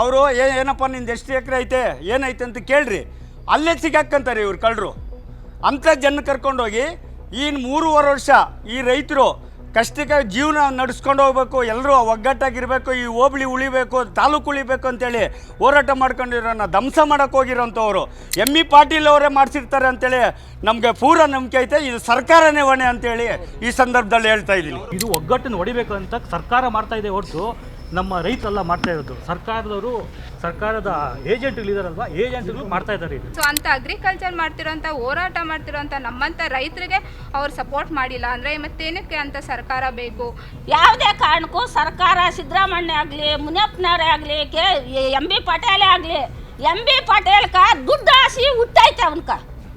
ಅವರು, ಏ, ಏನಪ್ಪ, ನಿಂದು ಎಷ್ಟು ಎಕರೆ ಐತೆ? ಏನೈತೆ ಅಂತ ಕೇಳ್ರಿ. ಅಲ್ಲೇ ಸಿಗಾಕಂತಾರೆ ಇವ್ರು ಕಳ್ಳರು. ಅಂಥ ಜನ ಕರ್ಕೊಂಡೋಗಿ ಈ ಮೂರುವರೆ ವರ್ಷ ಈ ರೈತರು ಕಷ್ಟಕ್ಕೆ ಜೀವನ ನಡೆಸ್ಕೊಂಡು ಹೋಗ್ಬೇಕು ಎಲ್ಲರೂ ಒಗ್ಗಟ್ಟಾಗಿರಬೇಕು, ಈ ಹೋಬಳಿ ಉಳಿಬೇಕು, ತಾಲೂಕು ಉಳಿಬೇಕು ಅಂತೇಳಿ ಹೋರಾಟ ಮಾಡ್ಕೊಂಡಿರೋನ ಧ್ವಂಸ ಮಾಡೋಕೆ ಹೋಗಿರೋಂಥವ್ರು. ಎಂ ಇ ಪಾಟೀಲ್ ಅವರೇ ಮಾಡಿಸಿರ್ತಾರೆ ಅಂತೇಳಿ ನಮಗೆ ಪೂರ ನಂಬಿಕೆ ಐತೆ. ಇದು ಸರ್ಕಾರನೇ ಹೊಣೆ ಅಂತೇಳಿ ಈ ಸಂದರ್ಭದಲ್ಲಿ ಹೇಳ್ತಾ ಇದ್ದೀನಿ. ಇದು ಒಗ್ಗಟ್ಟನ್ನು ಹೊಡಿಬೇಕು ಅಂತ ಸರ್ಕಾರ ಮಾಡ್ತಾ ಇದೆ ಹೊರತು ನಮ್ಮ ರೈತರೆಲ್ಲ ಮಾಡ್ತಾ ಇರೋದು. ಸರ್ಕಾರದವರು ಸರ್ಕಾರದ ಏಜೆಂಟ್ಗಳಿದಾರಲ್ವಾ ಏಜೆಂಟ್ಗಳು ಮಾಡ್ತಾ ಇದ್ದಾರೆ ಇದು ಸೊ ಅಂತ ಅಗ್ರಿಕಲ್ಚರ್ ಮಾಡ್ತಿರೋಂಥ ಹೋರಾಟ ಮಾಡ್ತಿರೋಂಥ ನಮ್ಮಂಥ ರೈತರಿಗೆ ಅವ್ರು ಸಪೋರ್ಟ್ ಮಾಡಿಲ್ಲ ಅಂದರೆ ಮತ್ತೇನಕ್ಕೆ ಅಂತ ಸರ್ಕಾರ ಬೇಕು? ಯಾವುದೇ ಕಾರಣಕ್ಕೂ ಸರ್ಕಾರ ಸಿದ್ದರಾಮಣ್ಯ ಆಗಲಿ ಮುನಿಯಪ್ಪನವರೇ ಆಗಲಿ ಕೆ ಎಂ ಬಿ ಪಟೇಲೇ ಆಗಲಿ ಎಂ ಬಿ ಪಟೇಲ್ಕ ದುಡ್ಡಾಸಿ ಹುಟ್ಟೈತೆ ಅವನ್ಕ.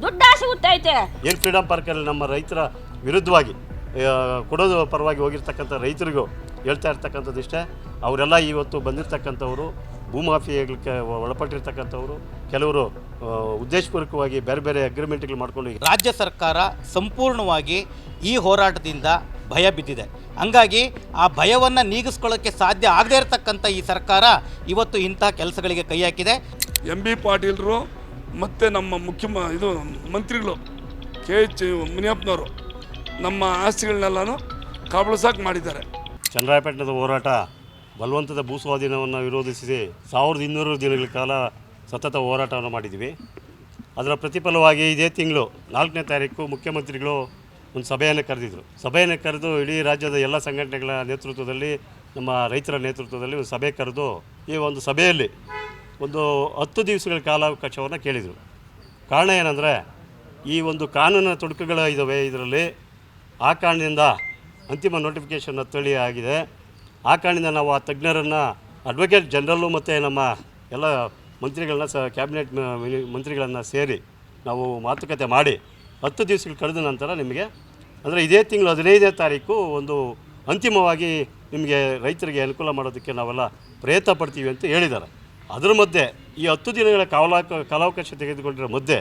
ದುಡ್ಡಾಸಿ ಹುಟ್ಟೈತೆ. ಏನು ಫ್ರೀಡಮ್ ಪಾರ್ಕಲ್ಲಿ ನಮ್ಮ ರೈತರ ವಿರುದ್ಧವಾಗಿ ಕೊಡೋದು ಪರವಾಗಿ ಹೋಗಿರ್ತಕ್ಕಂಥ ರೈತರಿಗೂ ಹೇಳ್ತಾ ಇರ್ತಕ್ಕಂಥದ್ದು ಇಷ್ಟೇ. ಅವರೆಲ್ಲ ಇವತ್ತು ಬಂದಿರತಕ್ಕಂಥವರು, ಭೂಮಾಫಿಯಾಗಲಿಕ್ಕೆ ಒಳಪಟ್ಟಿರ್ತಕ್ಕಂಥವ್ರು, ಕೆಲವರು ಉದ್ದೇಶಪೂರ್ವಕವಾಗಿ ಬೇರೆ ಬೇರೆ ಅಗ್ರಿಮೆಂಟ್ಗಳು ಮಾಡ್ಕೊಂಡು ರಾಜ್ಯ ಸರ್ಕಾರ ಸಂಪೂರ್ಣವಾಗಿ ಈ ಹೋರಾಟದಿಂದ ಭಯ ಬಿದ್ದಿದೆ. ಹಂಗಾಗಿ ಆ ಭಯವನ್ನು ನೀಗಿಸ್ಕೊಳ್ಳೋಕ್ಕೆ ಸಾಧ್ಯ ಆಗದೇ ಇರತಕ್ಕಂಥ ಈ ಸರ್ಕಾರ ಇವತ್ತು ಇಂಥ ಕೆಲಸಗಳಿಗೆ ಕೈ ಹಾಕಿದೆ. ಎಂ ಬಿ ಪಾಟೀಲರು ಮತ್ತು ನಮ್ಮ ಮುಖ್ಯ ಇದು ಮಂತ್ರಿಗಳು, ಕೆ ಎಚ್ ಮುನಿಯಪ್ಪನವರು ನಮ್ಮ ಆಸ್ತಿಗಳನ್ನೆಲ್ಲನೂ ಕಬಳಿಸೋಕೆ ಮಾಡಿದ್ದಾರೆ. ಚನ್ನರಾಯಪಟ್ಟಣದ ಹೋರಾಟ ಬಲವಂತದ ಭೂಸ್ವಾಧೀನವನ್ನು ವಿರೋಧಿಸಿ ಸಾವಿರದ ಇನ್ನೂರು ದಿನಗಳ ಕಾಲ ಸತತ ಹೋರಾಟವನ್ನು ಮಾಡಿದ್ದೀವಿ. ಅದರ ಪ್ರತಿಫಲವಾಗಿ ಇದೇ ತಿಂಗಳು ನಾಲ್ಕನೇ ತಾರೀಕು ಮುಖ್ಯಮಂತ್ರಿಗಳು ಒಂದು ಸಭೆಯನ್ನು ಕರೆದಿದ್ದರು ಸಭೆಯನ್ನು ಕರೆದು ಇಡೀ ರಾಜ್ಯದ ಎಲ್ಲ ಸಂಘಟನೆಗಳ ನೇತೃತ್ವದಲ್ಲಿ, ನಮ್ಮ ರೈತರ ನೇತೃತ್ವದಲ್ಲಿ ಒಂದು ಸಭೆ ಕರೆದು ಈ ಒಂದು ಸಭೆಯಲ್ಲಿ ಒಂದು ಹತ್ತು ದಿವಸಗಳ ಕಾಲಾವಕಾಶವನ್ನು ಕೇಳಿದರು. ಕಾರಣ ಏನಂದರೆ, ಈ ಒಂದು ಕಾನೂನಿನ ತೊಡಕುಗಳು ಇದ್ದಾವೆ ಇದರಲ್ಲಿ. ಆ ಕಾರಣದಿಂದ ಅಂತಿಮ ನೋಟಿಫಿಕೇಷನ್ ತಳಿ ಆಗಿದೆ. ಆ ಕಾರಣದಿಂದ ನಾವು ಆ ತಜ್ಞರನ್ನು ಅಡ್ವೊಕೇಟ್ ಜನರಲ್ಲು ಮತ್ತು ನಮ್ಮ ಎಲ್ಲ ಮಂತ್ರಿಗಳನ್ನ ಸ ಕ್ಯಾಬಿನೆಟ್ ಮಂತ್ರಿಗಳನ್ನು ಸೇರಿ ನಾವು ಮಾತುಕತೆ ಮಾಡಿ ಹತ್ತು ದಿವಸಗಳು ಕಳೆದ ನಂತರ ನಿಮಗೆ, ಅಂದರೆ ಇದೇ ತಿಂಗಳು ಹದಿನೈದನೇ ತಾರೀಕು ಒಂದು ಅಂತಿಮವಾಗಿ ನಿಮಗೆ ರೈತರಿಗೆ ಅನುಕೂಲ ಮಾಡೋದಕ್ಕೆ ನಾವೆಲ್ಲ ಪ್ರಯತ್ನ ಪಡ್ತೀವಿ ಅಂತ ಹೇಳಿದ್ದಾರೆ. ಅದರ ಮಧ್ಯೆ ಈ ಹತ್ತು ದಿನಗಳ ಕಾಲಾಕ, ಕಾಲಾವಕಾಶ ತೆಗೆದುಕೊಂಡಿರೋ ಮಧ್ಯೆ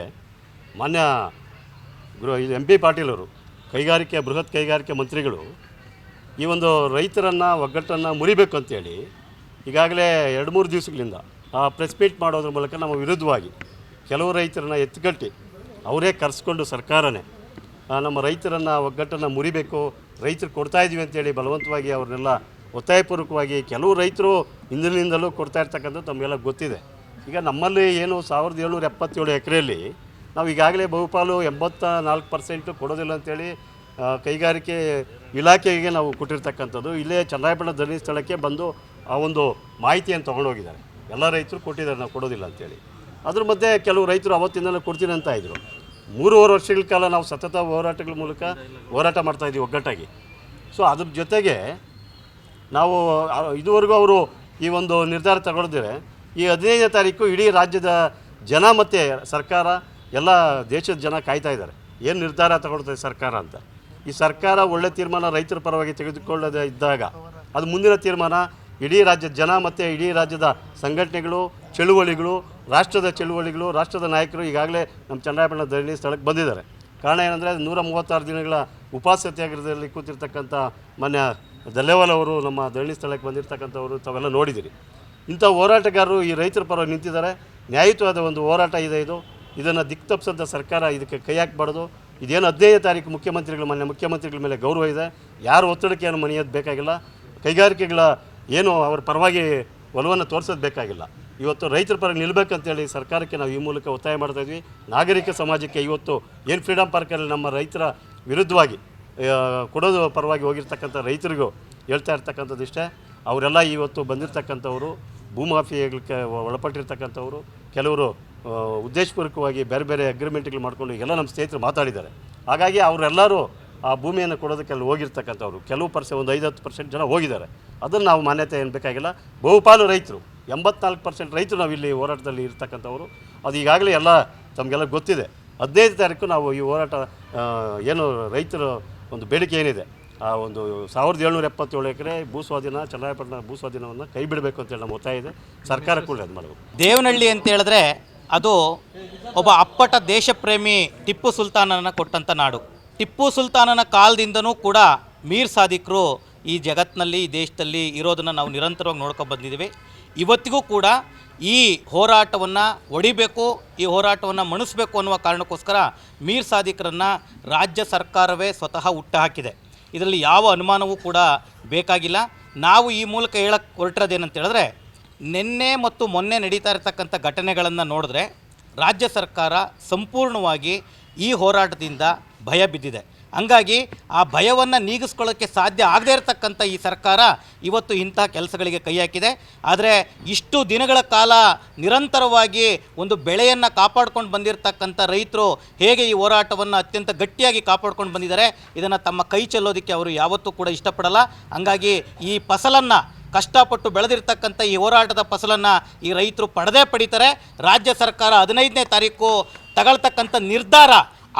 ಮಾನ್ಯ ಗೃಹ, ಇದು ಎಂ ಪಿ ಪಾಟೀಲ್ ಅವರು ಕೈಗಾರಿಕೆ, ಬೃಹತ್ ಕೈಗಾರಿಕೆ ಮಂತ್ರಿಗಳು ಈ ಒಂದು ರೈತರನ್ನು, ಒಗ್ಗಟ್ಟನ್ನು ಮುರಿಬೇಕು ಅಂತೇಳಿ ಈಗಾಗಲೇ ಎರಡು ಮೂರು ದಿವಸಗಳಿಂದ ಆ ಪ್ರೆಸ್ ಮೀಟ್ ಮಾಡೋದ್ರ ಮೂಲಕ ನಮ್ಮ ವಿರುದ್ಧವಾಗಿ ಕೆಲವು ರೈತರನ್ನ ಎತ್ತುಗಟ್ಟಿ ಅವರೇ ಕರೆಸ್ಕೊಂಡು ಸರ್ಕಾರನೇ ನಮ್ಮ ರೈತರನ್ನು, ಒಗ್ಗಟ್ಟನ್ನು ಮುರಿಬೇಕು, ರೈತರು ಕೊಡ್ತಾ ಇದ್ದೀವಿ ಅಂತೇಳಿ ಬಲವಂತವಾಗಿ ಅವ್ರನ್ನೆಲ್ಲ ಒತ್ತಾಯಪೂರ್ವಕವಾಗಿ ಕೆಲವು ರೈತರು ಹಿಂದಿನಿಂದಲೂ ಕೊಡ್ತಾ ಇರ್ತಕ್ಕಂಥದ್ದು ತಮಗೆಲ್ಲ ಗೊತ್ತಿದೆ. ಈಗ ನಮ್ಮಲ್ಲಿ ಏನು ಸಾವಿರದ ಏಳ್ನೂರ ಎಪ್ಪತ್ತೇಳು ಎಕರೆಯಲ್ಲಿ ನಾವು ಈಗಾಗಲೇ ಬಹುಪಾಲು ಎಂಬತ್ತ ನಾಲ್ಕು ಪರ್ಸೆಂಟು ಕೊಡೋದಿಲ್ಲ ಅಂತೇಳಿ ಕೈಗಾರಿಕೆ ಇಲಾಖೆಗೆ ನಾವು ಕೊಟ್ಟಿರ್ತಕ್ಕಂಥದ್ದು. ಇಲ್ಲೇ ಚನ್ನರಾಯಪಟ್ಟಣ ಧರಣಿ ಸ್ಥಳಕ್ಕೆ ಬಂದು ಆ ಒಂದು ಮಾಹಿತಿಯನ್ನು ತೊಗೊಂಡೋಗಿದ್ದಾರೆ. ಎಲ್ಲ ರೈತರು ಕೊಟ್ಟಿದ್ದಾರೆ, ನಾವು ಕೊಡೋದಿಲ್ಲ ಅಂತೇಳಿ. ಅದ್ರ ಮಧ್ಯೆ ಕೆಲವು ರೈತರು ಅವತ್ತಿಂದಲೂ ಕೊಡ್ತೀನಿ ಅಂತ ಇದ್ದರು ಮೂರುವರೆ ವರ್ಷಗಳ ಕಾಲ ನಾವು ಸತತ ಹೋರಾಟಗಳ ಮೂಲಕ ಹೋರಾಟ ಮಾಡ್ತಾಯಿದ್ದೀವಿ ಒಗ್ಗಟ್ಟಾಗಿ. ಸೊ ಅದ್ರ ಜೊತೆಗೆ ನಾವು ಇದುವರೆಗೂ ಅವರು ಈ ಒಂದು ನಿರ್ಧಾರ ತಗೊಳ್ದಿರೆ ಈ ಹದಿನೈದನೇ ತಾರೀಕು ಇಡೀ ರಾಜ್ಯದ ಜನ ಮತ್ತು ಸರ್ಕಾರ ಎಲ್ಲ ದೇಶದ ಜನ ಕಾಯ್ತಾ ಇದ್ದಾರೆ. ಏನು ನಿರ್ಧಾರ ತಗೊಳ್ತದೆ ಸರ್ಕಾರ ಅಂತ? ಈ ಸರ್ಕಾರ ಒಳ್ಳೆ ತೀರ್ಮಾನ ರೈತರ ಪರವಾಗಿ ತೆಗೆದುಕೊಳ್ಳದೆ ಇದ್ದಾಗ ಅದು ಮುಂದಿನ ತೀರ್ಮಾನ ಇಡೀ ರಾಜ್ಯದ ಜನ ಮತ್ತು ಇಡೀ ರಾಜ್ಯದ ಸಂಘಟನೆಗಳು, ಚಳುವಳಿಗಳು, ರಾಷ್ಟ್ರದ ಚಳುವಳಿಗಳು, ರಾಷ್ಟ್ರದ ನಾಯಕರು ಈಗಾಗಲೇ ನಮ್ಮ ಚನ್ನರಾಯಪಟ್ಟಣ ಧರಣಿ ಸ್ಥಳಕ್ಕೆ ಬಂದಿದ್ದಾರೆ. ಕಾರಣ ಏನಂದರೆ ನೂರ ಮೂವತ್ತಾರು ದಿನಗಳ ಉಪವಾಸ ಸತ್ಯಾಗ್ರಹದಲ್ಲಿ ಕೂತಿರ್ತಕ್ಕಂಥ ಮಾನ್ಯ ದಲ್ಲೇವಾಲ್ ಅವರು ನಮ್ಮ ಧರಣಿ ಸ್ಥಳಕ್ಕೆ ಬಂದಿರತಕ್ಕಂಥವರು ತಾವೆಲ್ಲ ನೋಡಿದ್ದೀರಿ. ಇಂಥ ಹೋರಾಟಗಾರರು ಈ ರೈತರ ಪರವಾಗಿ ನಿಂತಿದ್ದಾರೆ. ನ್ಯಾಯಯುತವಾದ ಒಂದು ಹೋರಾಟ ಇದೆ ಇದು. ಇದನ್ನು ದಿಕ್ ತಪ್ಪಿಸಂಥ ಸರ್ಕಾರ ಇದಕ್ಕೆ ಕೈ ಹಾಕಬಾರ್ದು. ಇದೇನು ಹದಿನೈದು ತಾರೀಕು ಮುಖ್ಯಮಂತ್ರಿಗಳು ಮನೆ ಮುಖ್ಯಮಂತ್ರಿಗಳ ಮೇಲೆ ಗೌರವ ಇದೆ. ಯಾರು ಒತ್ತಡಕ್ಕೆ ಏನು ಮನೆಯೋದು ಬೇಕಾಗಿಲ್ಲ. ಕೈಗಾರಿಕೆಗಳ ಏನು ಅವ್ರ ಪರವಾಗಿ ಒಲವನ್ನು ತೋರಿಸೋದು ಬೇಕಾಗಿಲ್ಲ. ಇವತ್ತು ರೈತರ ಪರವಾಗಿ ನಿಲ್ಲಬೇಕಂತೇಳಿ ಸರ್ಕಾರಕ್ಕೆ ನಾವು ಈ ಮೂಲಕ ಒತ್ತಾಯ ಮಾಡ್ತಾ ಇದ್ವಿ. ನಾಗರಿಕ ಸಮಾಜಕ್ಕೆ ಇವತ್ತು ಏನು ಫ್ರೀಡಮ್ ಪಾರ್ಕಲ್ಲಿ ನಮ್ಮ ರೈತರ ವಿರುದ್ಧವಾಗಿ ಕೊಡೋದು ಪರವಾಗಿ ಹೋಗಿರ್ತಕ್ಕಂಥ ರೈತರಿಗೂ ಹೇಳ್ತಾ ಇರ್ತಕ್ಕಂಥದ್ದು ಇಷ್ಟೇ. ಅವರೆಲ್ಲ ಇವತ್ತು ಬಂದಿರತಕ್ಕಂಥವರು, ಭೂಮಾಫಿಯಾಗಲಿಕ್ಕೆ ಒಳಪಟ್ಟಿರ್ತಕ್ಕಂಥವರು, ಕೆಲವರು ಉದ್ದೇಶಪೂರ್ವಕವಾಗಿ ಬೇರೆ ಬೇರೆ ಅಗ್ರಿಮೆಂಟ್ಗಳು ಮಾಡ್ಕೊಂಡು ಎಲ್ಲ ನಮ್ಮ ಸ್ನೇಹಿತರು ಮಾತಾಡಿದ್ದಾರೆ. ಹಾಗಾಗಿ ಅವರೆಲ್ಲರೂ ಆ ಭೂಮಿಯನ್ನು ಕೊಡೋದಕ್ಕೆ ಅಲ್ಲಿ ಹೋಗಿರ್ತಕ್ಕಂಥವ್ರು. ಕೆಲವು ಪರ್ಸೆಂಟ್ ಒಂದು ಐದು ಹತ್ತು ಪರ್ಸೆಂಟ್ ಜನ ಹೋಗಿದ್ದಾರೆ. ಅದನ್ನು ನಾವು ಮಾನ್ಯತೆ ಏನು ಬೇಕಾಗಿಲ್ಲ. ಬಹುಪಾಲು ರೈತರು, ಎಂಬತ್ನಾಲ್ಕು ಪರ್ಸೆಂಟ್ ರೈತರು ನಾವು ಇಲ್ಲಿ ಹೋರಾಟದಲ್ಲಿ ಇರ್ತಕ್ಕಂಥವ್ರು. ಅದು ಈಗಾಗಲೇ ಎಲ್ಲ ತಮಗೆಲ್ಲ ಗೊತ್ತಿದೆ. ಹದಿನೈದು ತಾರೀಕು ನಾವು ಈ ಹೋರಾಟ ಏನು ರೈತರ ಒಂದು ಬೇಡಿಕೆ ಏನಿದೆ. ಆ ಒಂದು ಸಾವಿರದ ಏಳ್ನೂರ ಎಪ್ಪತ್ತೇಳು ಎಕರೆ ಭೂಸ್ವಾಧೀನ, ಚನ್ನರಾಯಪಟ್ಟಣ ಭೂಸ್ವಾಧೀನವನ್ನು ಕೈ ಬಿಡಬೇಕು ಅಂತೇಳಿ ನಮ್ಮ ಒತ್ತಾಯ ಇದೆ. ಸರ್ಕಾರ ಕೂಡ ಅದು ಮಾಡಬೇಕು. ದೇವನಹಳ್ಳಿ ಅಂತ ಹೇಳಿದ್ರೆ ಅದು ಒಬ್ಬ ಅಪ್ಪಟ ದೇಶಪ್ರೇಮಿ ಟಿಪ್ಪು ಸುಲ್ತಾನನ ಕೊಟ್ಟಂಥ ನಾಡು. ಟಿಪ್ಪು ಸುಲ್ತಾನನ ಕಾಲದಿಂದನೂ ಕೂಡ ಮೀರ್ ಸಾದಿಕ್ರು ಈ ಜಗತ್ತಿನಲ್ಲಿ ಈ ದೇಶದಲ್ಲಿ ಇರೋದನ್ನು ನಾವು ನಿರಂತರವಾಗಿ ನೋಡ್ಕೊಂಡು ಬಂದಿದ್ದೀವಿ. ಇವತ್ತಿಗೂ ಕೂಡ ಈ ಹೋರಾಟವನ್ನು ಒಡಿಬೇಕು, ಈ ಹೋರಾಟವನ್ನು ಮಣಿಸ್ಬೇಕು ಅನ್ನುವ ಕಾರಣಕ್ಕೋಸ್ಕರ ಮೀರ್ ಸಾದಿಕರನ್ನು ರಾಜ್ಯ ಸರ್ಕಾರವೇ ಸ್ವತಃ ಹುಟ್ಟುಹಾಕಿದೆ ಇದರಲ್ಲಿ ಯಾವ ಅನುಮಾನವೂ ಕೂಡ ಬೇಕಾಗಿಲ್ಲ. ನಾವು ಈ ಮೂಲಕ ಹೇಳಕ್ಕೆ ಹೊರಟಿರೋದೇನಂತ ಹೇಳಿದ್ರೆ ನಿನ್ನೆ ಮತ್ತು ಮೊನ್ನೆ ನಡೀತಾ ಇರತಕ್ಕಂಥ ಘಟನೆಗಳನ್ನು ನೋಡಿದ್ರೆ ರಾಜ್ಯ ಸರ್ಕಾರ ಸಂಪೂರ್ಣವಾಗಿ ಈ ಹೋರಾಟದಿಂದ ಭಯ ಬಿದ್ದಿದೆ. ಹಂಗಾಗಿ ಆ ಭಯವನ್ನು ನೀಗಿಸ್ಕೊಳ್ಳೋಕ್ಕೆ ಸಾಧ್ಯ ಆಗದೇ ಇರತಕ್ಕಂಥ ಈ ಸರ್ಕಾರ ಇವತ್ತು ಇಂಥ ಕೆಲಸಗಳಿಗೆ ಕೈ ಹಾಕಿದೆ. ಆದರೆ ಇಷ್ಟು ದಿನಗಳ ಕಾಲ ನಿರಂತರವಾಗಿ ಒಂದು ಬೆಳೆಯನ್ನು ಕಾಪಾಡ್ಕೊಂಡು ಬಂದಿರತಕ್ಕಂಥ ರೈತರು ಹೇಗೆ ಈ ಹೋರಾಟವನ್ನು ಅತ್ಯಂತ ಗಟ್ಟಿಯಾಗಿ ಕಾಪಾಡ್ಕೊಂಡು ಬಂದಿದ್ದಾರೆ, ಇದನ್ನು ತಮ್ಮ ಕೈ ಚೆಲ್ಲೋದಕ್ಕೆ ಅವರು ಯಾವತ್ತೂ ಕೂಡ ಇಷ್ಟಪಡಲ್ಲ. ಹಂಗಾಗಿ ಈ ಫಸಲನ್ನು ಕಷ್ಟಪಟ್ಟು ಬೆಳೆದಿರ್ತಕ್ಕಂಥ ಈ ಹೋರಾಟದ ಫಸಲನ್ನು ಈ ರೈತರು ಪಡೆದೇ ಪಡಿತಾರೆ. ರಾಜ್ಯ ಸರ್ಕಾರ ಹದಿನೈದನೇ ತಾರೀಕು ತಗೊಳ್ತಕ್ಕಂಥ ನಿರ್ಧಾರ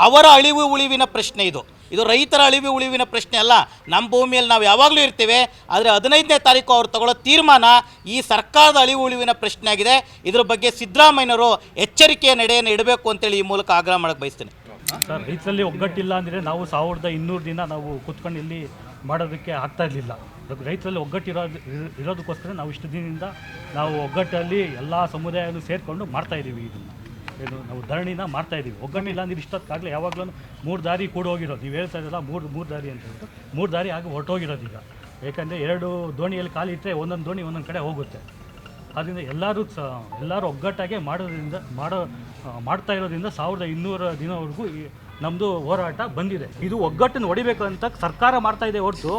ಅವರ ಅಳಿವು ಉಳಿವಿನ ಪ್ರಶ್ನೆ ಇದು. ಇದು ರೈತರ ಅಳಿವು ಉಳಿವಿನ ಪ್ರಶ್ನೆ ಅಲ್ಲ. ನಮ್ಮ ಭೂಮಿಯಲ್ಲಿ ನಾವು ಯಾವಾಗಲೂ ಇರ್ತೇವೆ, ಆದರೆ ಹದಿನೈದನೇ ತಾರೀಕು ಅವ್ರು ತಗೊಳ್ಳೋ ತೀರ್ಮಾನ ಈ ಸರ್ಕಾರದ ಅಳಿವು ಉಳಿವಿನ ಪ್ರಶ್ನೆ ಆಗಿದೆ. ಇದ್ರ ಬಗ್ಗೆ ಸಿದ್ದರಾಮಯ್ಯನವರು ಎಚ್ಚರಿಕೆಯ ನಡೆಯನ್ನು ಇಡಬೇಕು ಅಂತೇಳಿ ಈ ಮೂಲಕ ಆಗ್ರಹ ಮಾಡಕ್ಕೆ ಬಯಸ್ತೇನೆ. ಸರ್, ರೈತರಲ್ಲಿ ಒಗ್ಗಟ್ಟಿಲ್ಲ ಅಂದರೆ ನಾವು ಸಾವಿರದ ಇನ್ನೂರು ದಿನ ನಾವು ಕೂತ್ಕೊಂಡು ಇಲ್ಲಿ ಮಾಡೋದಕ್ಕೆ ಆಗ್ತಾ ಇರಲಿಲ್ಲ. ರೈತರಲ್ಲಿ ಒಗ್ಗಟ್ಟಿರೋದು ಇರೋದಕ್ಕೋಸ್ಕರ ನಾವು ಇಷ್ಟು ದಿನದಿಂದ ನಾವು ಒಗ್ಗಟ್ಟಲ್ಲಿ ಎಲ್ಲ ಸಮುದಾಯವನ್ನು ಸೇರಿಕೊಂಡು ಮಾಡ್ತಾ ಇದ್ದೀವಿ ಇದನ್ನು. ಏನು, ನಾವು ಧರಣಿನ ಮಾಡ್ತಾ ಇದ್ದೀವಿ ಒಗ್ಗಟ್ಟಿಲ್ಲ ಅಂದ್ರೆ ಇಷ್ಟೊತ್ತಾಗಲೇ ಯಾವಾಗಲೂ ಮೂರು ದಾರಿ ಕೂಡ ಹೋಗಿರೋದು. ನೀವು ಹೇಳ್ತಾ ಇರಲ್ಲ ಮೂರು ಮೂರು ದಾರಿ ಅಂತ ಹೇಳ್ಬಿಟ್ಟು ಮೂರು ದಾರಿ ಆಗಿ ಹೊರಟೋಗಿರೋದು ಈಗ. ಏಕೆಂದರೆ ಎರಡು ದೋಣಿಯಲ್ಲಿ ಕಾಲಿಟ್ಟರೆ ಒಂದೊಂದು ದೋಣಿ ಒಂದೊಂದು ಕಡೆ ಹೋಗುತ್ತೆ. ಅದರಿಂದ ಎಲ್ಲರೂ ಸ, ಎಲ್ಲರೂ ಒಗ್ಗಟ್ಟಾಗೆ ಮಾಡೋದ್ರಿಂದ, ಮಾಡೋ ಮಾಡ್ತಾ ಇರೋದ್ರಿಂದ ಸಾವಿರದ ಇನ್ನೂರ ದಿನವರೆಗೂ ಈ ನಮ್ಮದು ಹೋರಾಟ ಬಂದಿದೆ. ಇದು ಒಗ್ಗಟ್ಟನ್ನು ಹೊಡಿಬೇಕು ಅಂತ ಸರ್ಕಾರ ಮಾಡ್ತಾ ಇದೆ ಹೊರತು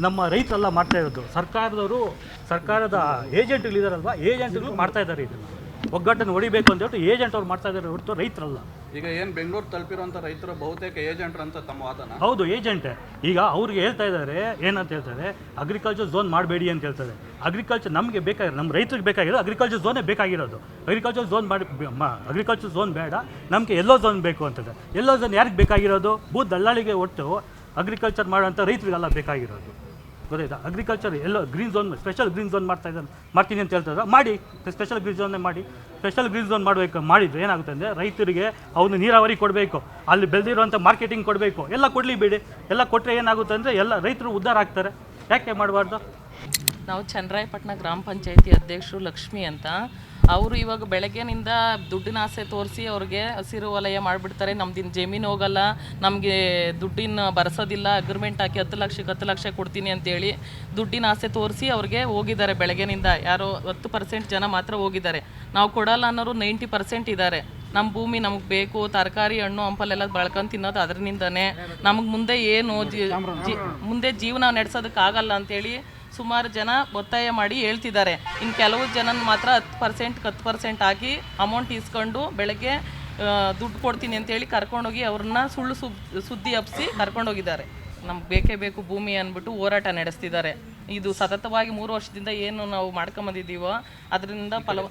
ನಮ್ಮ ರೈತರೆಲ್ಲ ಮಾಡ್ತಾ ಇರೋದು. ಸರ್ಕಾರದವರು, ಸರ್ಕಾರದ ಏಜೆಂಟ್ಗಳಿದಾರಲ್ವ ಏಜೆಂಟ್ಗಳು ಮಾಡ್ತಾ ಇದ್ದಾರೆ ಇದನ್ನು. ಒಗ್ಗಟ್ಟನ್ನು ಹೊಡಿಬೇಕು ಅಂತ ಹೇಳ್ಬಿಟ್ಟು ಏಜೆಂಟ್ ಅವ್ರು ಮಾಡ್ತಾ ಇದ್ದಾರೆ ಹೊರತು ರೈತರಲ್ಲ. ಈಗ ಏನು ಬೆಂಗಳೂರು ತಲುಪಿರುವಂಥ ರೈತರು ಬಹುತೇಕ ಏಜೆಂಟ್ರು ಅಂತ ತಮ್ಮ ವಾದನ? ಹೌದು ಏಜೆಂಟೇ ಈಗ ಅವ್ರಿಗೆ ಹೇಳ್ತಾ ಇದ್ದಾರೆ ಏನಂತ ಹೇಳ್ತಾರೆ ಅಗ್ರಿಕಲ್ಚರ್ ಝೋನ್ ಮಾಡಬೇಡಿ ಅಂತ ಹೇಳ್ತಾರೆ. ಅಗ್ರಿಕಲ್ಚರ್ ನಮಗೆ ಬೇಕಾಗಿರೋ ನಮ್ಮ ರೈತರಿಗೆ ಬೇಕಾಗಿರೋದು ಅಗ್ರಿಕಲ್ಚರ್ ಝೋನೇ ಬೇಕಾಗಿರೋದು. ಅಗ್ರಿಕಲ್ಚರ್ ಝೋನ್ ಮಾಡಿ ಅಗ್ರಿಕಲ್ಚರ್ ಝೋನ್ ಬೇಡ ನಮಗೆ ಎಲ್ಲೋ ಝೋನ್ ಬೇಕು ಅಂತದೆ. ಎಲ್ಲೋ ಝೋನ್ ಯಾರಿಗೆ ಬೇಕಾಗಿರೋದು? ಭೂ ದಲ್ಲಾಳಿಗೆ ಒಟ್ಟು ಅಗ್ರಿಕಲ್ಚರ್ ಮಾಡೋಂಥ ರೈತರಿಗೆಲ್ಲ ಬೇಕಾಗಿರೋದು. ಗೊತ್ತಾಯ್ತಾ? ಅಗ್ರಿಕಲ್ಚರ್ ಎಲ್ಲೋ green zone special green zone ಮಾಡ್ತಾ ಇದ್ದಾರೆ ಮಾಡ್ತೀನಿ ಅಂತ ಹೇಳ್ತಾರೆ ಮಾಡಿ. ಸ್ಪೆಷಲ್ ಗ್ರೀನ್ ಝೋನ್ನೇ ಮಾಡಿ. ಸ್ಪೆಷಲ್ ಗ್ರೀನ್ ಝೋನ್ ಮಾಡಬೇಕು. ಮಾಡಿದರೆ ಏನಾಗುತ್ತೆ ಅಂದರೆ ರೈತರಿಗೆ ಅವನು ನೀರಾವರಿ ಕೊಡಬೇಕು. ಅಲ್ಲಿ ಬೆಳೆದಿರುವಂಥ ಮಾರ್ಕೆಟಿಂಗ್ ಕೊಡಬೇಕು. ಎಲ್ಲ ಕೊಡಲಿ ಬಿಡಿ. ಎಲ್ಲ ಕೊಟ್ಟರೆ ಏನಾಗುತ್ತೆ ಅಂದರೆ ಎಲ್ಲ ರೈತರು ಉದ್ಧಾರ ಆಗ್ತಾರೆ. ಯಾಕೆ ಮಾಡಬಾರ್ದು? ನಾವು ಚನ್ನರಾಯಪಟ್ಟಣ ಗ್ರಾಮ ಪಂಚಾಯತಿ ಅಧ್ಯಕ್ಷರು ಲಕ್ಷ್ಮಿ ಅಂತ. ಅವರು ಇವಾಗ ಬೆಳಗ್ಗೆನಿಂದ ದುಡ್ಡಿನ ಆಸೆ ತೋರಿಸಿ ಅವ್ರಿಗೆ ಹಸಿರು ವಲಯ ಮಾಡಿಬಿಡ್ತಾರೆ. ನಮ್ದಿನ ಜಮೀನು ಹೋಗಲ್ಲ, ನಮಗೆ ದುಡ್ಡಿನ ಬರೆಸೋದಿಲ್ಲ ಅಗ್ರಿಮೆಂಟ್ ಹಾಕಿ ಹತ್ತು ಲಕ್ಷಕ್ಕೆ ಹತ್ತು ಲಕ್ಷ ಕೊಡ್ತೀನಿ ಅಂತೇಳಿ ದುಡ್ಡಿನ ಆಸೆ ತೋರಿಸಿ ಅವ್ರಿಗೆ ಹೋಗಿದ್ದಾರೆ ಬೆಳಗ್ಗೆನಿಂದ. ಯಾರೋ ಹತ್ತು ಪರ್ಸೆಂಟ್ ಜನ ಮಾತ್ರ ಹೋಗಿದ್ದಾರೆ. ನಾವು ಕೊಡಲ್ಲ ಅನ್ನೋರು ನೈಂಟಿ ಪರ್ಸೆಂಟ್ ಇದ್ದಾರೆ. ನಮ್ಮ ಭೂಮಿ ನಮಗೆ ಬೇಕು, ತರಕಾರಿ, ಹಣ್ಣು, ಹಂಪಲೆಲ್ಲ ಬಳ್ಕೊಂಡು ತಿನ್ನೋದು ಅದರಿಂದನೇ ನಮಗೆ ಮುಂದೆ ಏನು ಮುಂದೆ ಜೀವನ ನಡೆಸೋದಕ್ಕಾಗಲ್ಲ ಅಂತೇಳಿ ಸುಮಾರು ಜನ ಒತ್ತಾಯ ಮಾಡಿ ಹೇಳ್ತಿದ್ದಾರೆ. ಇನ್ನು ಕೆಲವು ಜನ ಮಾತ್ರ ಹತ್ತು ಪರ್ಸೆಂಟ್ ಹತ್ತು ಪರ್ಸೆಂಟ್ ಹಾಕಿ ಅಮೌಂಟ್ ಇಸ್ಕೊಂಡು ಬೆಳಗ್ಗೆ ದುಡ್ಡು ಕೊಡ್ತೀನಿ ಅಂತೇಳಿ ಕರ್ಕೊಂಡೋಗಿ ಅವ್ರನ್ನ ಸುಳ್ಳು ಸುದ್ದಿ ಸುದ್ದಿ ಹಬ್ಬಿಸಿ ಕರ್ಕೊಂಡೋಗಿದ್ದಾರೆ. ನಮ್ಗೆ ಬೇಕೇ ಬೇಕು ಭೂಮಿ ಅಂದ್ಬಿಟ್ಟು ಹೋರಾಟ ನಡೆಸ್ತಿದ್ದಾರೆ. ಇದು ಸತತವಾಗಿ ಮೂರು ವರ್ಷದಿಂದ ಏನು ನಾವು ಮಾಡ್ಕೊಂಬಂದಿದ್ದೀವೋ, ಅದರಿಂದ ಫಲವ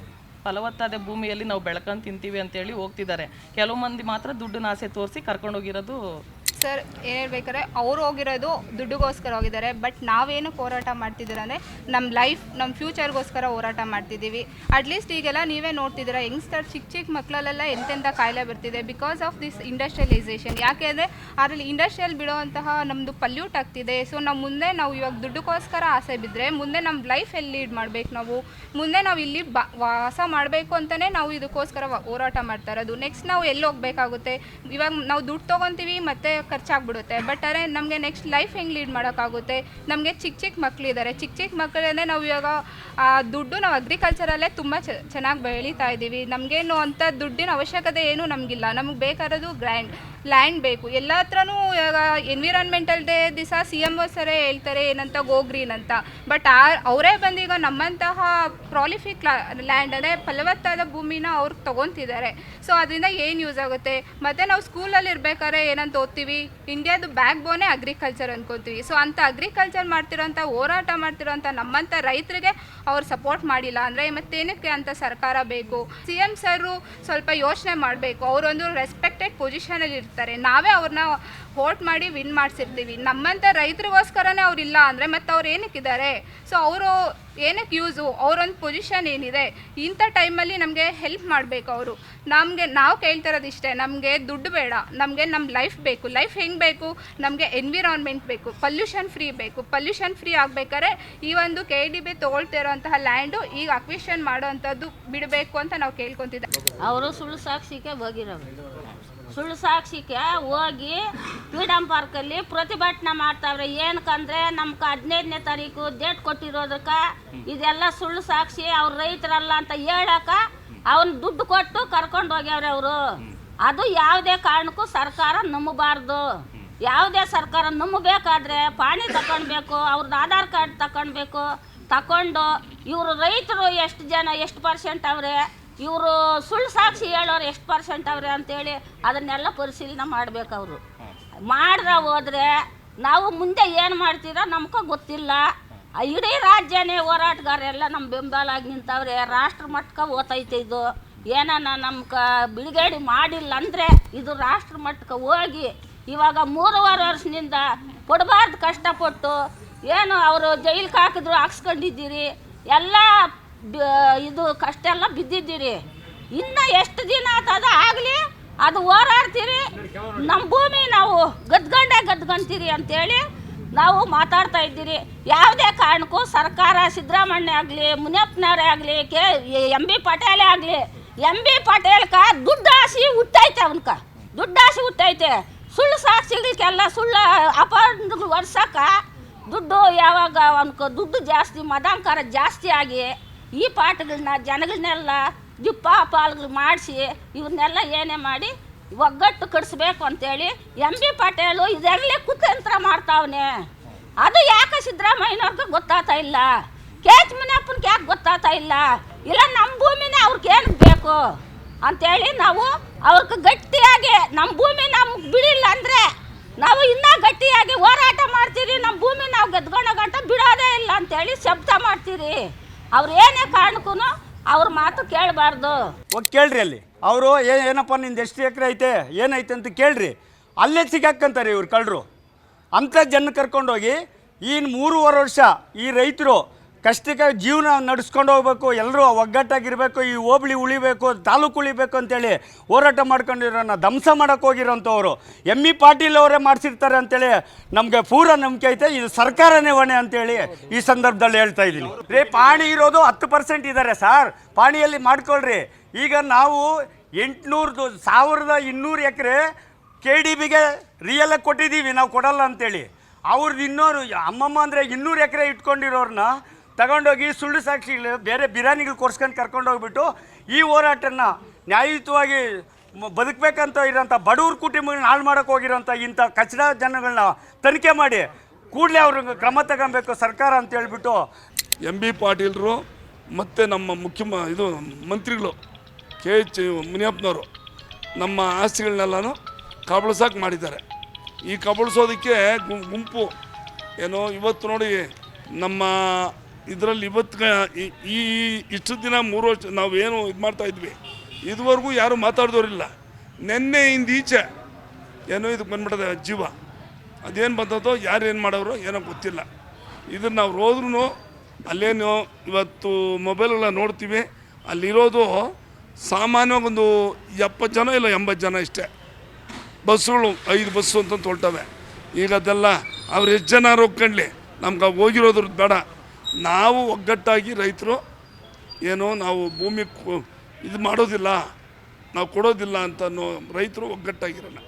ಫಲವತ್ತಾದ ಭೂಮಿಯಲ್ಲಿ ನಾವು ಬೆಳ್ಕೊಂಡು ತಿಂತೀವಿ ಅಂತೇಳಿ ಹೋಗ್ತಿದ್ದಾರೆ. ಕೆಲವು ಮಂದಿ ಮಾತ್ರ ದುಡ್ಡನ್ನ ಆಸೆ ತೋರಿಸಿ ಕರ್ಕೊಂಡೋಗಿರೋದು ಸರ್ ಏನು ಹೇಳ್ಬೇಕಾದ್ರೆ ಅವ್ರು ಹೋಗಿರೋದು ದುಡ್ಡುಗೋಸ್ಕರ ಹೋಗಿದ್ದಾರೆ. ಬಟ್ ನಾವೇನು ಹೋರಾಟ ಮಾಡ್ತಿದ್ದೀರ ಅಂದರೆ ನಮ್ಮ ಲೈಫ್ ನಮ್ಮ ಫ್ಯೂಚರ್ಗೋಸ್ಕರ ಹೋರಾಟ ಮಾಡ್ತಿದ್ದೀವಿ. ಅಟ್ಲೀಸ್ಟ್ ಈಗೆಲ್ಲ ನೀವೇ ನೋಡ್ತಿದ್ದೀರ, ಯಂಗ್ಸ್ಟರ್ ಚಿಕ್ಕ ಚಿಕ್ಕ ಮಕ್ಕಳಲ್ಲೆಲ್ಲ ಎಂತೆಂಥ ಕಾಯಿಲೆ ಬರ್ತಿದೆ ಬಿಕಾಸ್ ಆಫ್ ದಿಸ್ ಇಂಡಸ್ಟ್ರಿಯಲೈಸೇಷನ್ ಯಾಕೆ ಅಂದರೆ ಅದರಲ್ಲಿ ಇಂಡಸ್ಟ್ರಿಯಲ್ ಬಿಡುವಂತಹ ನಮ್ಮದು ಪಲ್ಯೂಟ್ ಆಗ್ತಿದೆ. ಸೊ ನಾವು ಮುಂದೆ ನಾವು ಇವಾಗ ದುಡ್ಡುಗೋಸ್ಕರ ಆಸೆ ಬಿದ್ದರೆ ಮುಂದೆ ನಮ್ಮ ಲೈಫ್ ಎಲ್ಲಿ ಲೀಡ್ ಮಾಡಬೇಕು ನಾವು? ಮುಂದೆ ನಾವು ಇಲ್ಲಿ ಬ, ವಾಸ ಮಾಡಬೇಕು ಅಂತಲೇ ನಾವು ಇದಕ್ಕೋಸ್ಕರ ಹೋರಾಟ ಮಾಡ್ತಾ ಇರೋದು. ನೆಕ್ಸ್ಟ್ ನಾವು ಎಲ್ಲಿ ಹೋಗಬೇಕಾಗುತ್ತೆ? ಇವಾಗ ನಾವು ದುಡ್ಡು ತೊಗೊತೀವಿ, ಮತ್ತೆ ಖರ್ಚಾಗ್ಬಿಡುತ್ತೆ. ಬಟ್ ಆದರೆ ನಮಗೆ ನೆಕ್ಸ್ಟ್ ಲೈಫ್ ಹೆಂಗೆ ಲೀಡ್ ಮಾಡೋಕ್ಕಾಗುತ್ತೆ? ನಮಗೆ ಚಿಕ್ಕ ಚಿಕ್ಕ ಮಕ್ಕಳಿದ್ದಾರೆ ಚಿಕ್ಕ ಚಿಕ್ಕ ಮಕ್ಕಳನ್ನೇ ನಾವು ಇವಾಗ ದುಡ್ಡು ನಾವು ಅಗ್ರಿಕಲ್ಚರಲ್ಲೇ ತುಂಬ ಚೆನ್ನಾಗಿ ಬೆಳೀತಾ ಇದ್ದೀವಿ ನಮಗೇನು ಅಂಥ ದುಡ್ಡಿನ ಅವಶ್ಯಕತೆ ಏನೂ ನಮಗಿಲ್ಲ. ನಮಗೆ ಬೇಕಾಗಿರೋದು ಗ್ರ್ಯಾಂಡ್ ಲ್ಯಾಂಡ್ ಬೇಕು. ಎಲ್ಲ ಹತ್ರನೂ ಇವಾಗ ಎನ್ವಿರಾನ್ಮೆಂಟಲ್ ಡೇ ದಿವಸ ಸಿ ಎಂ ಒ ಸರೇ ಹೇಳ್ತಾರೆ, ಏನಂತ ಗೋ ಗ್ರೀನ್ ಅಂತ. ಬಟ್ ಆ, ಅವರೇ ಬಂದೀಗ ನಮ್ಮಂತಹ ಪ್ರಾಲಿಫಿಕ್ ಲ್ಯಾಂಡ್ ಅಂದರೆ ಫಲವತ್ತಾದ ಭೂಮಿನ ಅವ್ರು ತೊಗೊತಿದ್ದಾರೆ. ಸೊ ಅದರಿಂದ ಏನು ಯೂಸ್ ಆಗುತ್ತೆ? ಮತ್ತು ನಾವು ಸ್ಕೂಲಲ್ಲಿ ಇರಬೇಕಾದ್ರೆ ಏನಂತ ಓದ್ತೀವಿ? ಇಂಡಿಯಾದು ಬ್ಯಾಕ್ ಬೋನೇ ಅಗ್ರಿಕಲ್ಚರ್ ಅನ್ಕೋತೀವಿ. ಸೊ ಅಂಥ ಅಗ್ರಿಕಲ್ಚರ್ ಮಾಡ್ತಿರೋಂಥ, ಹೋರಾಟ ಮಾಡ್ತಿರೋಂಥ ನಮ್ಮಂಥ ರೈತರಿಗೆ ಅವ್ರು ಸಪೋರ್ಟ್ ಮಾಡಿಲ್ಲ ಅಂದರೆ ಮತ್ತೇನಕ್ಕೆ ಅಂತ ಸರ್ಕಾರ ಬೇಕು? ಸಿ ಎಂ ಸರ್ ಸ್ವಲ್ಪ ಯೋಚನೆ ಮಾಡಬೇಕು. ಅವರೊಂದು ರೆಸ್ಪೆಕ್ಟೆಡ್ ಪೊಸಿಷನಲ್ಲಿ ಇರ್ತಾರೆ. ನಾವೇ ಅವ್ರನ್ನ ವೋಟ್ ಮಾಡಿ ವಿನ್ ಮಾಡಿಸಿರ್ತೀವಿ. ನಮ್ಮಂಥ ರೈತರಿಗೋಸ್ಕರನೇ ಅವ್ರು ಇಲ್ಲ ಅಂದರೆ ಮತ್ತು ಅವ್ರು ಏನಕ್ಕಿದ್ದಾರೆ? ಸೊ ಅವರು ಏನಕ್ಕೆ ಯೂಸು ಅವರೊಂದು ಪೊಸಿಷನ್ ಏನಿದೆ? ಇಂಥ ಟೈಮಲ್ಲಿ ನಮಗೆ ಹೆಲ್ಪ್ ಮಾಡಬೇಕು ಅವರು. ನಮಗೆ, ನಾವು ಕೇಳ್ತಿರೋದು ಇಷ್ಟೇ ನಮಗೆ ದುಡ್ಡು ಬೇಡ. ನಮಗೆ ನಮ್ಮ ಲೈಫ್ ಬೇಕು. ಲೈಫ್ ಹೆಂಗೆ ಬೇಕು? ನಮಗೆ ಎನ್ವಿರಾನ್ಮೆಂಟ್ ಬೇಕು. ಪಲ್ಯೂಷನ್ ಫ್ರೀ ಬೇಕು. ಪಲ್ಯೂಷನ್ ಫ್ರೀ ಆಗಬೇಕಾದ್ರೆ ಈ ಒಂದು ಕೆ ಡಿ ಬಿ ತೊಗೊಳ್ತಿರೋಂತಹ ಲ್ಯಾಂಡು ಈಗ ಅಕ್ವಿಷನ್ ಮಾಡೋವಂಥದ್ದು ಬಿಡಬೇಕು ಅಂತ ನಾವು ಕೇಳ್ಕೊತಿದ್ದೆ ಅವರು ಸುಳ್ಳು ಸಾಕ್ಷಿಗೆ ಹೋಗಿರೋರು ಸುಳ್ಳು ಸಾಕ್ಷಿಗೆ ಹೋಗಿ ಫ್ರೀಡಮ್ ಪಾರ್ಕಲ್ಲಿ ಪ್ರತಿಭಟನೆ ಮಾಡ್ತಾವ್ರೆ. ಏನಕ್ಕಂದ್ರೆ ನಮ್ಗೆ ಹದಿನೈದನೇ ತಾರೀಕು ಡೇಟ್ ಕೊಟ್ಟಿರೋದಕ್ಕೆ ಇದೆಲ್ಲ ಸುಳ್ಳು ಸಾಕ್ಷಿ ಅವ್ರ ರೈತರಲ್ಲ ಅಂತ ಹೇಳಕ ಅವನ್ ದುಡ್ಡು ಕೊಟ್ಟು ಕರ್ಕೊಂಡು ಹೋಗ್ಯಾವ್ರೆ ಅವರು. ಅದು ಯಾವುದೇ ಕಾರಣಕ್ಕೂ ಸರ್ಕಾರ ನಂಬಬಾರ್ದು. ಯಾವುದೇ ಸರ್ಕಾರ ನಂಬಬೇಕಾದ್ರೆ ಪಾಣಿ ತಗೊಳ್ಬೇಕು ಅವ್ರದ್ದು ಆಧಾರ್ ಕಾರ್ಡ್ ತಗೊಳ್ಬೇಕು ತಗೊಂಡು ಇವರು ರೈತರು ಎಷ್ಟು ಜನ ಎಷ್ಟು ಪರ್ಸೆಂಟ್ ಅವ್ರೆ? ಇವರು ಸುಳ್ಳು ಸಾಕ್ಷಿ ಹೇಳೋರು ಎಷ್ಟು ಪರ್ಸೆಂಟ್ ಅವ್ರೆ ಅಂತೇಳಿ ಅದನ್ನೆಲ್ಲ ಪರಿಶೀಲನೆ ಮಾಡ್ಬೇಕು ಅವರು. ಮಾಡ್ದೆ ಹೋದ್ರೆ ನಾವು ಮುಂದೆ ಏನು ಮಾಡ್ತೀರೋ ನಮ್ಗೆ ಗೊತ್ತಿಲ್ಲ. ಇಡೀ ರಾಜ್ಯನೇ ಹೋರಾಟಗಾರೆಲ್ಲ ನಮ್ಮ ಬೆಂಬಲಾಗಿ ನಿಂತವ್ರೆ, ರಾಷ್ಟ್ರ ಮಟ್ಟಕ್ಕೆ ಓತೈತೆ ಇದು. ಏನನ್ನ ನಮ್ಗೆ ಬಿಡುಗಡೆ ಮಾಡಿಲ್ಲ ಅಂದರೆ ಇದು ರಾಷ್ಟ್ರ ಮಟ್ಟಕ್ಕೆ ಹೋಗಿ ಇವಾಗ ಮೂರುವರೆ ವರ್ಷದಿಂದ ಕೊಡಬಾರ್ದು ಕಷ್ಟಪಟ್ಟು, ಏನು ಅವರು ಜೈಲಿಗೆ ಹಾಕಿದ್ರು ಹಾಕ್ಸ್ಕೊಂಡಿದ್ದೀರಿ, ಎಲ್ಲ ಇದು ಕಷ್ಟ ಎಲ್ಲ ಬಿದ್ದಿದ್ದೀರಿ. ಇನ್ನು ಎಷ್ಟು ದಿನ ಅದು ಆಗಲಿ, ಅದು ಹೋರಾಡ್ತೀರಿ. ನಮ್ಮ ಭೂಮಿ ನಾವು ಗದ್ಗಂಡೆ ಗದ್ಗಂತೀರಿ ಅಂತೇಳಿ ನಾವು ಮಾತಾಡ್ತಾ ಇದ್ದೀರಿ. ಯಾವುದೇ ಕಾರಣಕ್ಕೂ ಸರ್ಕಾರ ಸಿದ್ದರಾಮಣ್ಯ ಆಗಲಿ, ಮುನಿಯಪ್ಪನವರೇ ಆಗಲಿ, ಕೆ, ಎಂ ಬಿ ಪಟೇಲೇ ಆಗಲಿ, ಎಂ ಬಿ ಪಟೇಲ್ಕ ದುಡ್ಡಾಸಿ ಹುಟ್ಟೈತೆ ಅವನ್ಕ. ದುಡ್ಡಾಸಿ ಹುಟ್ಟೈತೆ. ಸುಳ್ಳು ಸಾಕ್ಷಿಗಳಿಗೆಲ್ಲ ಸುಳ್ಳು ಅಪರಾಧಗಳು ವರ್ಷಕ್ಕ ದುಡ್ಡು ಯಾವಾಗ ಅವನ್ಕ ದುಡ್ಡು ಜಾಸ್ತಿ ಮದಾಂಕಾರ ಜಾಸ್ತಿ ಆಗಿ ಈ ಪಾಠಗಳನ್ನ ಜನಗಳನ್ನೆಲ್ಲ ದಿಪ್ಪ ಪಾಲ್ಗಳು ಮಾಡಿಸಿ ಇವನ್ನೆಲ್ಲ ಏನೇ ಮಾಡಿ ಒಗ್ಗಟ್ಟು ಕಡಿಸ್ಬೇಕು ಅಂತೇಳಿ ಎಂ ಬಿ ಪಟೇಲು ಇದೆಲ್ಲೇ ಕುತಂತ್ರ ಮಾಡ್ತಾವನೆ. ಅದು ಯಾಕೆ ಸಿದ್ದರಾಮಯ್ಯನವ್ರಿಗೆ ಗೊತ್ತಾಗ್ತಾ ಇಲ್ಲ? ಕೆ ಎಚ್ ಮುನಿಯಪ್ಪನಿಗೆ ಯಾಕೆ ಗೊತ್ತಾಗ್ತಾ ಇಲ್ಲ? ಇಲ್ಲ, ನಮ್ಮ ಭೂಮಿನೇ ಅವ್ರಿಗೆ ಏನು ಬೇಕು? ಅಂತೇಳಿ ನಾವು ಅವ್ರಿಗೆ ಗಟ್ಟಿಯಾಗಿ ನಮ್ಮ ಭೂಮಿ ನಮ್ಗೆ ಬಿಡಿಲ್ಲ ಅಂದರೆ ನಾವು ಇನ್ನೂ ಗಟ್ಟಿಯಾಗಿ ಹೋರಾಟ ಮಾಡ್ತೀರಿ, ನಮ್ಮ ಭೂಮಿ ನಾವು ಗೆದ್ಕೊಳ್ಳೋ ಗಂಟ ಬಿಡೋದೇ ಇಲ್ಲ ಅಂತೇಳಿ ಶಬ್ದ ಮಾಡ್ತೀರಿ. ಅವ್ರು ಏನೇ ಕಾರಣಕ್ಕೂ ಅವ್ರ ಮಾತು ಕೇಳಬಾರ್ದು. ಹೋಗಿ ಕೇಳ್ರಿ ಅಲ್ಲಿ. ಅವರು ಏನಪ್ಪ ನಿಂದು ಎಷ್ಟು ಎಕರೆ ಐತೆ, ಏನೈತೆ ಅಂತ ಕೇಳ್ರಿ. ಅಲ್ಲೇ ಸಿಗಾಕಂತಾರೆ ಇವ್ರು ಕಳ್ಳರು. ಅಂಥ ಜನ ಕರ್ಕೊಂಡೋಗಿ ಈ ಮೂರುವರೆ ವರ್ಷ ಈ ರೈತರು ಕಷ್ಟಕ್ಕೆ ಜೀವನ ನಡೆಸ್ಕೊಂಡು ಹೋಗ್ಬೇಕು, ಎಲ್ಲರೂ ಒಗ್ಗಟ್ಟಾಗಿರಬೇಕು, ಈ ಹೋಬಳಿ ಉಳಿಬೇಕು, ತಾಲೂಕು ಉಳಿಬೇಕು ಅಂತೇಳಿ ಹೋರಾಟ ಮಾಡ್ಕೊಂಡಿರೋನ ಧ್ವಂಸ ಮಾಡೋಕೆ ಹೋಗಿರೋಂಥವ್ರು. ಎಂ ಇ ಪಾಟೀಲ್ ಅವರೇ ಮಾಡಿಸಿರ್ತಾರೆ ಅಂತೇಳಿ ನಮಗೆ ಪೂರ ನಂಬಿಕೆ ಐತೆ. ಇದು ಸರ್ಕಾರನೇ ಹೊಣೆ ಅಂತೇಳಿ ಈ ಸಂದರ್ಭದಲ್ಲಿ ಹೇಳ್ತಾ ಇದ್ದೀನಿ. ರೇ, ಪಾಣಿ ಇರೋದು ಹತ್ತು ಪರ್ಸೆಂಟ್ ಇದ್ದಾರೆ ಸರ್. ಪಾಣಿಯಲ್ಲಿ ಮಾಡ್ಕೊಳ್ರಿ. ಈಗ ನಾವು ಎಂಟುನೂರದು ಸಾವಿರದ ಇನ್ನೂರು ಎಕರೆ ಕೆ ಡಿ ಬಿಗೆ ರಿಯಲಾಗಿ ಕೊಟ್ಟಿದ್ದೀವಿ, ನಾವು ಕೊಡಲ್ಲ ಅಂತೇಳಿ. ಅವ್ರದ್ದು ಇನ್ನೂರು, ಅಮ್ಮಮ್ಮ ಅಂದರೆ ಇನ್ನೂರು ಎಕರೆ ಇಟ್ಕೊಂಡಿರೋರನ್ನ ತಗೊಂಡೋಗಿ ಸುಳ್ಳು ಸಾಕ್ಷಿಗಳು ಬೇರೆ ಬಿರಾನಿಗಳು ಕೊಡ್ಸ್ಕೊಂಡು ಕರ್ಕೊಂಡೋಗ್ಬಿಟ್ಟು ಈ ಹೋರಾಟನ ನ್ಯಾಯಯುತವಾಗಿ ಬದುಕಬೇಕಂತ ಇರೋಂಥ ಬಡವ್ರ ಕುಟುಂಬಗಳನ್ನ ಹಾಳು ಮಾಡೋಕೆ ಹೋಗಿರೋಂಥ ಇಂಥ ಕಚಡ ಜನಗಳನ್ನ ತನಿಖೆ ಮಾಡಿ ಕೂಡಲೇ ಅವ್ರಿಗೆ ಕ್ರಮ ತಗೊಬೇಕು ಸರ್ಕಾರ ಅಂತ ಹೇಳ್ಬಿಟ್ಟು ಎಂ ಬಿ ಪಾಟೀಲರು ಮತ್ತು ನಮ್ಮ ಮುಖ್ಯ ಇದು ಮಂತ್ರಿಗಳು, ಕೆ ಎಚ್ ಮುನಿಯಪ್ಪನವರು ನಮ್ಮ ಆಸ್ತಿಗಳನ್ನೆಲ್ಲನೂ ಕಬಳಿಸೋಕೆ ಮಾಡಿದ್ದಾರೆ. ಈ ಕಬಳಿಸೋದಕ್ಕೆ ಗುಂಪು, ಏನು ಇವತ್ತು ನೋಡಿ ನಮ್ಮ ಇದರಲ್ಲಿ ಇವತ್ತು ಈ- ಇಷ್ಟು ದಿನ ಮೂರು ವರ್ಷ ನಾವು ಏನು ಇದು ಮಾಡ್ತಾ ಇದ್ವಿ. ಇದುವರೆಗೂ ಯಾರೂ ಮಾತಾಡಿದವರಿಲ್ಲ ನಿನ್ನೆ ಈಚೆ ಏನೋ ಇದಕ್ಕೆ ಬಂದ್ಬಿಟ್ಟದೆ ಜೀವ. ಅದೇನು ಬಂದದೋ ಯಾರು ಏನು ಮಾಡೋರು ಏನೋ ಗೊತ್ತಿಲ್ಲ. ಇದನ್ನು ನಾವು ಹೋದ್ರೂ ಅಲ್ಲೇನು ಇವತ್ತು ಮೊಬೈಲ್ಗಳ ನೋಡ್ತೀವಿ. ಅಲ್ಲಿರೋದು ಸಾಮಾನ್ಯವಾಗಿ ಒಂದು ಎಪ್ಪತ್ತು ಜನ ಇಲ್ಲ ಎಂಬತ್ತು ಜನ ಇಷ್ಟೇ. ಬಸ್ಸುಗಳು ಐದು ಬಸ್ಸು ಅಂತ ತೊಳ್ತವೆ. ಈಗ ಅದೆಲ್ಲ ಅವ್ರು ಎಷ್ಟು ಜನ ಒಪ್ಕೊಂಡ್ಲಿ? ನಮ್ಗೆ ಹೋಗಿರೋದ್ರ ಬೇಡ. ನಾವು ಒಗ್ಗಟ್ಟಾಗಿ ರೈತರು ಏನೋ ನಾವು ಭೂಮಿ ಇದು ಮಾಡೋದಿಲ್ಲ ನಾವು ಕೊಡೋದಿಲ್ಲ ಅಂತ ರೈತರು ಒಗ್ಗಟ್ಟಾಗಿರೋಣ